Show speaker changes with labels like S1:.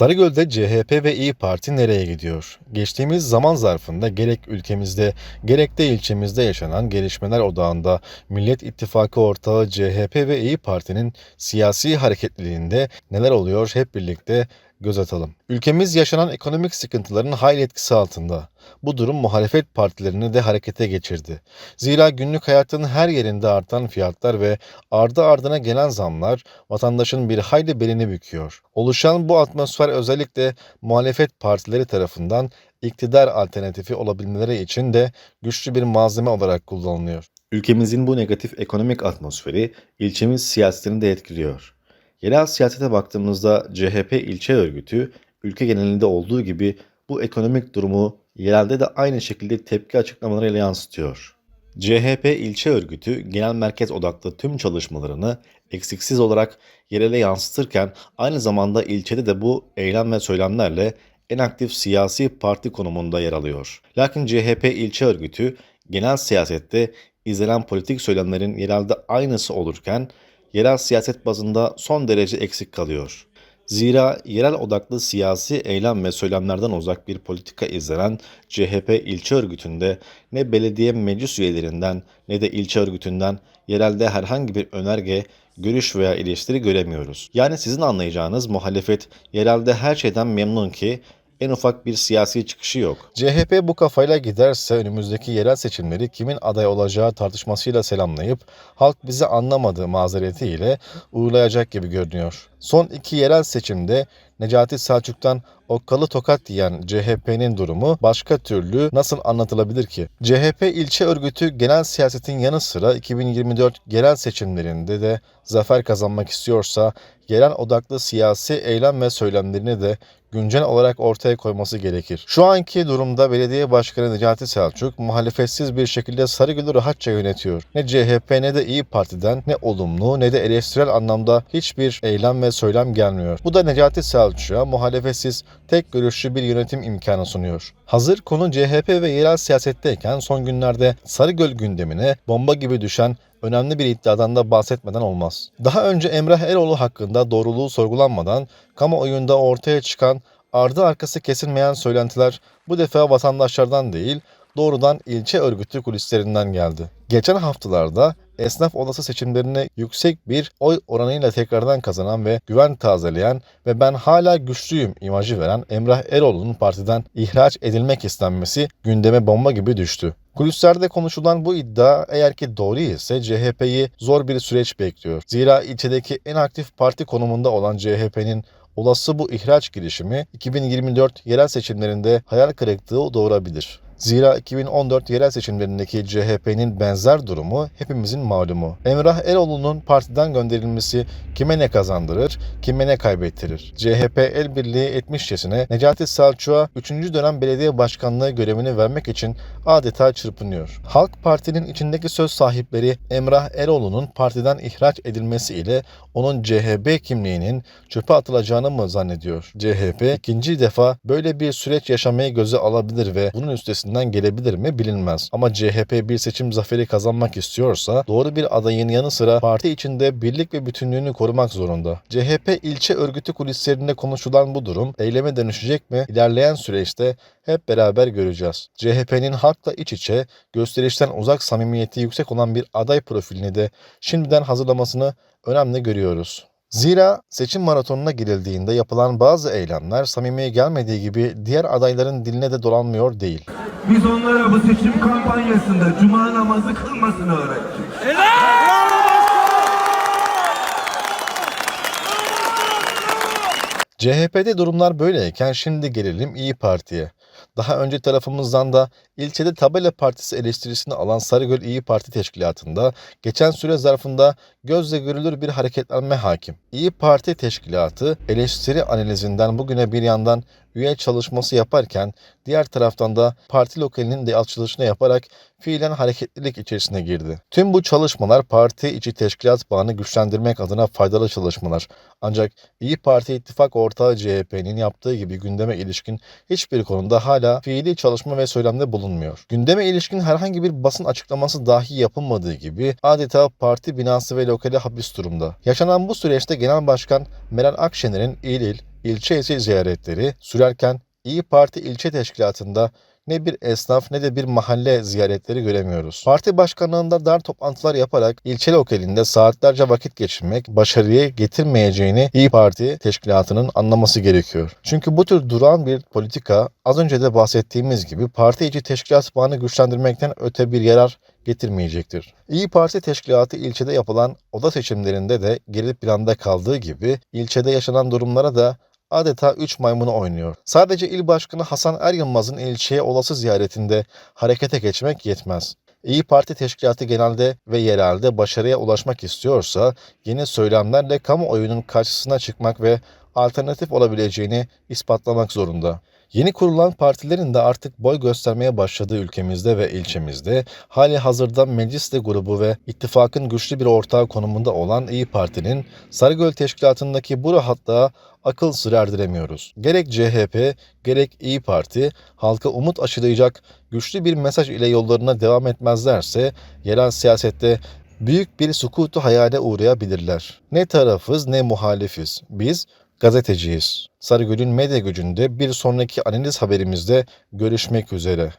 S1: Sarıgöl'de CHP ve İyi Parti nereye gidiyor? Geçtiğimiz zaman zarfında gerek ülkemizde gerek de ilçemizde yaşanan gelişmeler odağında Millet İttifakı ortağı CHP ve İyi Parti'nin siyasi hareketliliğinde neler oluyor hep birlikte göz atalım. Ülkemiz yaşanan ekonomik sıkıntıların hayli etkisi altında. Bu durum muhalefet partilerini de harekete geçirdi. Zira günlük hayatın her yerinde artan fiyatlar ve ardı ardına gelen zamlar vatandaşın bir hayli belini büküyor. Oluşan bu atmosfer özellikle muhalefet partileri tarafından iktidar alternatifi olabilmeleri için de güçlü bir malzeme olarak kullanılıyor. Ülkemizin bu negatif ekonomik atmosferi ilçemiz siyasetini de etkiliyor. Yerel siyasete baktığımızda CHP ilçe örgütü ülke genelinde olduğu gibi bu ekonomik durumu yerelde de aynı şekilde tepki açıklamalarıyla yansıtıyor. CHP ilçe örgütü genel merkez odaklı tüm çalışmalarını eksiksiz olarak yerele yansıtırken aynı zamanda ilçede de bu eylem ve söylemlerle en aktif siyasi parti konumunda yer alıyor. Lakin CHP ilçe örgütü genel siyasette izlenen politik söylemlerin yerelde aynısı olurken yerel siyaset bazında son derece eksik kalıyor. Zira yerel odaklı siyasi eylem ve söylemlerden uzak bir politika izlenen CHP ilçe örgütünde ne belediye meclis üyelerinden ne de ilçe örgütünden yerelde herhangi bir önerge, görüş veya eleştiri göremiyoruz. Yani sizin anlayacağınız muhalefet yerelde her şeyden memnun ki en ufak bir siyasi çıkışı yok. CHP bu kafayla giderse önümüzdeki yerel seçimleri kimin aday olacağı tartışmasıyla selamlayıp halk bizi anlamadığı mazeretiyle uğurlayacak gibi görünüyor. Son iki yerel seçimde Necati Selçuk'tan okkalı tokat diyen CHP'nin durumu başka türlü nasıl anlatılabilir ki? CHP ilçe örgütü genel siyasetin yanı sıra 2024 yerel seçimlerinde de zafer kazanmak istiyorsa yerel odaklı siyasi eylem ve söylemlerini de güncel olarak ortaya koyması gerekir. Şu anki durumda belediye başkanı Necati Selçuk muhalefetsiz bir şekilde Sarıgül'ü rahatça yönetiyor. Ne CHP ne de İyi Parti'den ne olumlu ne de eleştirel anlamda hiçbir eylem ve söylem gelmiyor. Bu da Necati Selçuk'a muhalefetsiz tek görüşlü bir yönetim imkanı sunuyor. Hazır konu CHP ve yerel siyasetteyken son günlerde Sarıgöl gündemine bomba gibi düşen önemli bir iddiadan da bahsetmeden olmaz. Daha önce Emrah Eroğlu hakkında doğruluğu sorgulanmadan kamuoyunda ortaya çıkan ardı arkası kesilmeyen söylentiler bu defa vatandaşlardan değil doğrudan ilçe örgütü kulislerinden geldi. Geçen haftalarda esnaf odası seçimlerini yüksek bir oy oranıyla tekrardan kazanan ve güven tazeleyen ve ben hala güçlüyüm imajı veren Emrah Eroğlu'nun partiden ihraç edilmek istenmesi gündeme bomba gibi düştü. Kulislerde konuşulan bu iddia eğer ki doğru ise CHP'yi zor bir süreç bekliyor. Zira ilçedeki en aktif parti konumunda olan CHP'nin olası bu ihraç girişimi 2024 yerel seçimlerinde hayal kırıklığı doğurabilir. Zira 2014 yerel seçimlerindeki CHP'nin benzer durumu hepimizin malumu. Emrah Eroğlu'nun partiden gönderilmesi kime ne kazandırır, kime ne kaybettirir? CHP el birliği etmişçesine Necati Selçuk'a 3. dönem belediye başkanlığı görevini vermek için adeta çırpınıyor. Halk Parti'nin içindeki söz sahipleri Emrah Eroğlu'nun partiden ihraç edilmesi ile onun CHP kimliğinin çöpe atılacağını mı zannediyor? CHP ikinci defa böyle bir süreç yaşamayı göze alabilir ve bunun üstesinden gelebilir mi bilinmez. Ama CHP bir seçim zaferi kazanmak istiyorsa doğru bir adayın yanı sıra parti içinde birlik ve bütünlüğünü korumak zorunda. CHP ilçe örgütü kulislerinde konuşulan bu durum eyleme dönüşecek mi? İlerleyen süreçte hep beraber göreceğiz. CHP'nin halkla iç içe, gösterişten uzak samimiyeti yüksek olan bir aday profilini de şimdiden hazırlamasını önemli görüyoruz. Zira seçim maratonuna girildiğinde yapılan bazı eylemler samimiye gelmediği gibi diğer adayların diline de dolanmıyor değil.
S2: Biz onlara bu seçim kampanyasında cuma namazı kılmasını öğrettik.
S1: CHP'de durumlar böyleyken şimdi gelelim İyi Parti'ye. Daha önce tarafımızdan da ilçede tabela partisi eleştirisini alan Sarıgöl İyi Parti Teşkilatı'nda geçen süre zarfında gözle görülür bir hareketlenme hakim. İyi Parti Teşkilatı eleştiri analizinden bugüne bir yandan üye çalışması yaparken diğer taraftan da parti lokalinin de açılışını yaparak fiilen hareketlilik içerisine girdi. Tüm bu çalışmalar parti içi teşkilat bağını güçlendirmek adına faydalı çalışmalar. Ancak İyi Parti ittifak ortağı CHP'nin yaptığı gibi gündeme ilişkin hiçbir konuda hala fiili çalışma ve söylemde bulunmuyor. Gündeme ilişkin herhangi bir basın açıklaması dahi yapılmadığı gibi adeta parti binası ve lokali hapis durumda. Yaşanan bu süreçte Genel Başkan Meral Akşener'in İl İl, ilçe ilçe ziyaretleri sürerken İyi Parti ilçe teşkilatında ne bir esnaf ne de bir mahalle ziyaretleri göremiyoruz. Parti başkanlığında dar toplantılar yaparak ilçe lokalinde saatlerce vakit geçirmek başarıyı getirmeyeceğini İyi Parti teşkilatının anlaması gerekiyor. Çünkü bu tür duran bir politika az önce de bahsettiğimiz gibi parti içi teşkilat bağını güçlendirmekten öte bir yarar getirmeyecektir. İyi Parti teşkilatı ilçede yapılan oda seçimlerinde de geri planda kaldığı gibi ilçede yaşanan durumlara da adeta 3 maymunu oynuyor. Sadece il başkanı Hasan Er Yılmaz'ın ilçeye olası ziyaretinde harekete geçmek yetmez. İyi Parti teşkilatı genelde ve yerelde başarıya ulaşmak istiyorsa yeni söylemlerle kamuoyunun karşısına çıkmak ve alternatif olabileceğini ispatlamak zorunda. Yeni kurulan partilerin de artık boy göstermeye başladığı ülkemizde ve ilçemizde hali hazırda mecliste grubu ve ittifakın güçlü bir ortağı konumunda olan İyi Parti'nin Sarıgöl Teşkilatı'ndaki bu rahatlığa akıl sır erdiremiyoruz. Gerek CHP gerek İyi Parti halka umut aşılayacak güçlü bir mesaj ile yollarına devam etmezlerse yerel siyasette büyük bir sukutu hayale uğrayabilirler. Ne tarafız ne muhalifiz. Biz gazeteciyiz. Sarıgöl'ün medya gücünde bir sonraki analiz haberimizde görüşmek üzere.